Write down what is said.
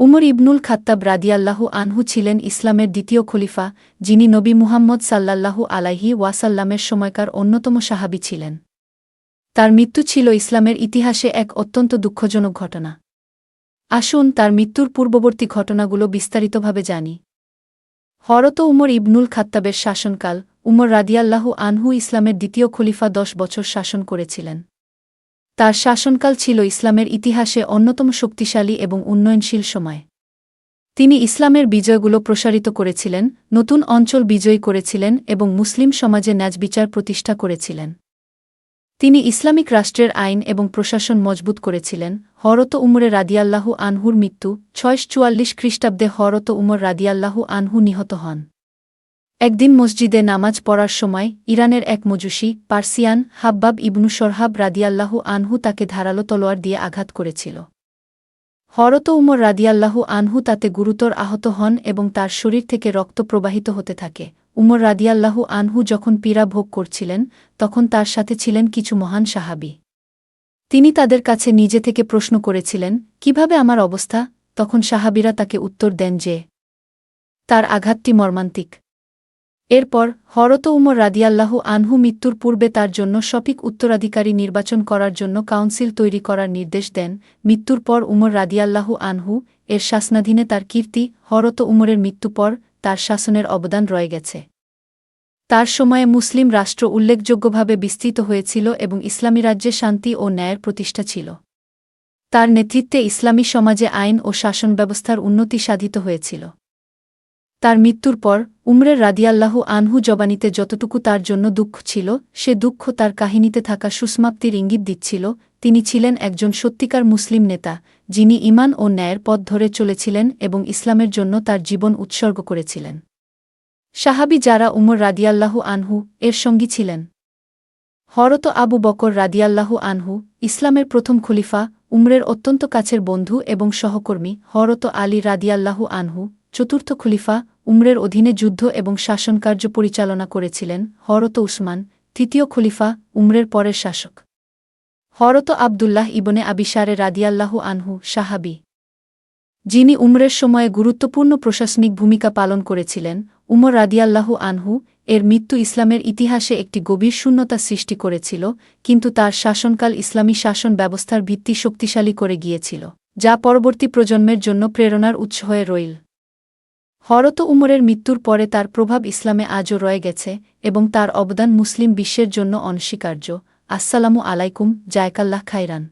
উমর ইবনুল খাত্তাব রাদিয়াল্লাহু আনহু ছিলেন ইসলামের দ্বিতীয় খলিফা, যিনি নবী মুহাম্মদ সাল্লাল্লাহু আলাইহি ওয়াসাল্লামের সময়কার অন্যতম সাহাবি ছিলেন। তার মৃত্যু ছিল ইসলামের ইতিহাসে এক অত্যন্ত দুঃখজনক ঘটনা। আসুন তার মৃত্যুর পূর্ববর্তী ঘটনাগুলো বিস্তারিতভাবে জানি। হরত উমর ইবনুল খাত্তাবের শাসনকাল, উমর রাদিয়াল্লাহু আনহু ইসলামের দ্বিতীয় খলিফা দশ বছর শাসন করেছিলেন। তার শাসনকাল ছিল ইসলামের ইতিহাসে অন্যতম শক্তিশালী এবং উন্নয়নশীল সময়। তিনি ইসলামের বিজয়গুলো প্রসারিত করেছিলেন, নতুন অঞ্চল বিজয়ী করেছিলেন এবং মুসলিম সমাজে ন্যাজবিচার প্রতিষ্ঠা করেছিলেন। তিনি ইসলামিক রাষ্ট্রের আইন এবং প্রশাসন মজবুত করেছিলেন, হরত উমরে রাদিয়াল্লাহু আনহুর মৃত্যু, ছয়শো চুয়াল্লিশ খ্রিস্টাব্দে হরত উমর রাদিয়াল্লাহু আনহু নিহত হন। একদিন মসজিদে নামাজ পড়ার সময় ইরানের এক মজুসি পার্সিয়ান হাব্বাব ইবনু সরহাব রাদিয়াল্লাহু আনহু তাকে ধারালো তলোয়ার দিয়ে আঘাত করেছিল। হরত উমর রাদিয়াল্লাহু আনহু তাতে গুরুতর আহত হন এবং তার শরীর থেকে রক্ত প্রবাহিত হতে থাকে। উমর রাদিয়াল্লাহু আনহু যখন পীড়া ভোগ করছিলেন, তখন তার সাথে ছিলেন কিছু মহান সাহাবি। তিনি তাদের কাছে নিজে থেকে প্রশ্ন করেছিলেন, কীভাবে আমার অবস্থা? তখন সাহাবিরা তাকে উত্তর দেন যে, তার আঘাতটি মর্মান্তিক। এরপর হরত উমর রাদিয়াল্লাহু আনহু মৃত্যুর পূর্বে তার জন্য সঠিক উত্তরাধিকারী নির্বাচন করার জন্য কাউন্সিল তৈরি করার নির্দেশ দেন। মৃত্যুর পর উমর রাদিয়াল্লাহু আনহু এর শাসনাধীনে তার কীর্তি, হরত উমরের মৃত্যু পর তার শাসনের অবদান রয়ে গেছে। তার সময়ে মুসলিম রাষ্ট্র উল্লেখযোগ্যভাবে বিস্তৃত হয়েছিল এবং ইসলামী রাজ্যে শান্তি ও ন্যায়ের প্রতিষ্ঠা ছিল। তার নেতৃত্বে ইসলামী সমাজে আইন ও শাসন ব্যবস্থার উন্নতি সাধিত হয়েছিল। তার মৃত্যুর পর উমরের রাদিয়াল্লাহু আনহু জবানিতে যতটুকু তার জন্য দুঃখ ছিল, সে দুঃখ তার কাহিনীতে থাকা সুসমাপ্তির ইঙ্গিত দিচ্ছিল, তিনি ছিলেন একজন সত্যিকার মুসলিম নেতা, যিনি ইমান ও ন্যায়ের পথ ধরে চলেছিলেন এবং ইসলামের জন্য তার জীবন উৎসর্গ করেছিলেন। সাহাবি যারা উমর রাদিয়াল্লাহু আনহু, এর সঙ্গী ছিলেন। হরত আবু বকর রাদিয়াল্লাহু আনহু, ইসলামের প্রথম খলিফা, উমরের অত্যন্ত কাছের বন্ধু এবং সহকর্মী হরত আলী রাদিয়াল্লাহু আনহু চতুর্থ খলিফা উমরের অধীনে যুদ্ধ এবং শাসনকার্য পরিচালনা করেছিলেন হরত উসমান, তৃতীয় খলিফা উমরের পরের শাসক। হরত আবদুল্লাহ ইবনে আবিসারে রাদিয়াল্লাহু আনহু সাহাবি। যিনি উমরের সময়ে গুরুত্বপূর্ণ প্রশাসনিক ভূমিকা পালন করেছিলেন, উমর রাদিয়াল্লাহু আনহু এর মৃত্যু ইসলামের ইতিহাসে একটি গভীর শূন্যতা সৃষ্টি করেছিল, কিন্তু তার শাসনকাল ইসলামী শাসন ব্যবস্থার ভিত্তি শক্তিশালী করে গিয়েছিল, যা পরবর্তী প্রজন্মের জন্য প্রেরণার উৎস হয়ে রইল। হরত উমরের মৃত্যুর পরে তার প্রভাব ইসলামে আজও রয়ে গেছে এবং তার অবদান মুসলিম বিশ্বের জন্য অনস্বীকার্য। আসসালামু আলাইকুম, জায়কাল্লাহ খাইরান